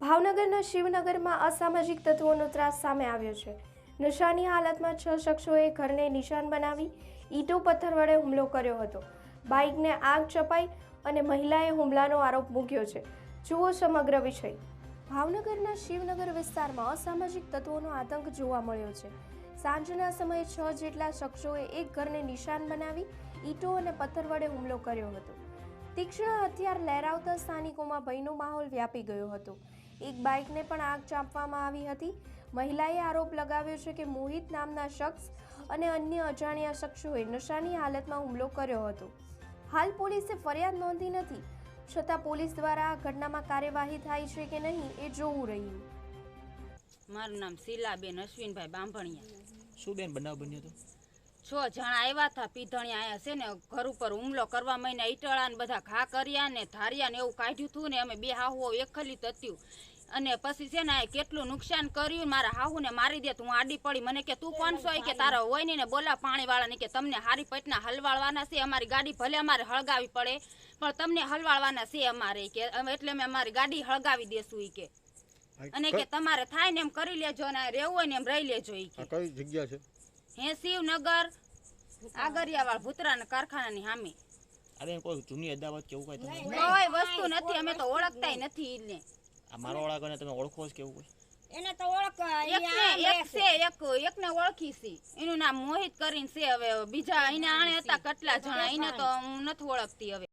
ભાવનગરના શિવનગરમાં અસામાજિક તત્વોનો ત્રાસ સામે આવ્યો છે. નશાની હાલતમાં છ શખ્સોએ ઘરને નિશાન બનાવી ઈંટો પથ્થર વડે હુમલો કર્યો હતો. બાઇકને આગ ચપાઈ અને મહિલાએ હુમલાનો આરોપ મૂક્યો છે. જુઓ સમગ્ર વિષય. ભાવનગરના શિવનગર વિસ્તારમાં અસામાજિક તત્વોનો આતંક જોવા મળ્યો છે. સાંજના સમયે છ જેટલા શખ્સોએ એક ઘરને નિશાન બનાવી ઈંટો અને પથ્થર વડે હુમલો કર્યો હતો. તીક્ષ્ણ હથિયાર લહેરાવતા સ્થાનિકોમાં ભયનો માહોલ વ્યાપી ગયો હતો. એક બાઇકને પણ આગ ચાંપવામાં આવી હતી. મહિલાએ આરોપ લગાવ્યો છે કે મોહિત નામના શખ્સ અને અન્ય અજાણ્યા શખ્સોએ નશાની હાલતમાં હુમલો કર્યો હતો. હાલ પોલીસે ફરિયાદ નોંધી નથી. છતાં પોલીસ દ્વારા આ ઘટનામાં કાર્યવાહી થાય છે કે નહીં એ જોવું રહ્યું. મારું નામ શીલાબેન અશ્વિનભાઈ બાંભણિયા. શું બેન બનાવ બન્યો તો છ જણા આવ્યા હતા પીધણિયા આયા છે ને ઘર ઉપર હુમલો કરવા મહિને ઈટળા ને બધા ઘા કર્યા ને ધાર્યા ને એવું કાઢ્યું હતું ને અમે બે હાહુઓ એકલી તત્યું અને પછી છે ને આ કેટલું નુકસાન કર્યું મારા હાહુ ને મારી દે તું આડી પડી. મને કે તું કોણ છો? કે તારા હોય ને બોલા પાણી વાળા ને કે તમને હારી પટના હલવાળવાના છે અમારી ગાડી ભલે અમારે હળગાવી પડે પણ તમને હલવાળવાના છે અમારે. કે એટલે અમે અમારી ગાડી હળગાવી દેશું. કે અને કે તમારે થાય ને એમ કરી લેજો ને રહેવું હોય ને એમ રહી લેજો. ઈ કે કઈ જગ્યા છે? હે શિવનગર? આગરિયાવાળ ભૂતરાના કારખાનાની સામે. અરે કોઈ જૂની અદાવત કેવું કઈ તમે કોઈ વસ્તુ નથી અમે તો ઓળખતાય નથી ઈને. આ મારો ઓળખો તમે ઓળખો જ કેવું કોઈ એને તો ઓળખ એક છે એક એકને ઓળખી છે. એનું નામ મોહિત કરીને છે હવે બીજા એના આણે હતા કેટલા જણા એને તો હું નથી ઓળખતી હવે.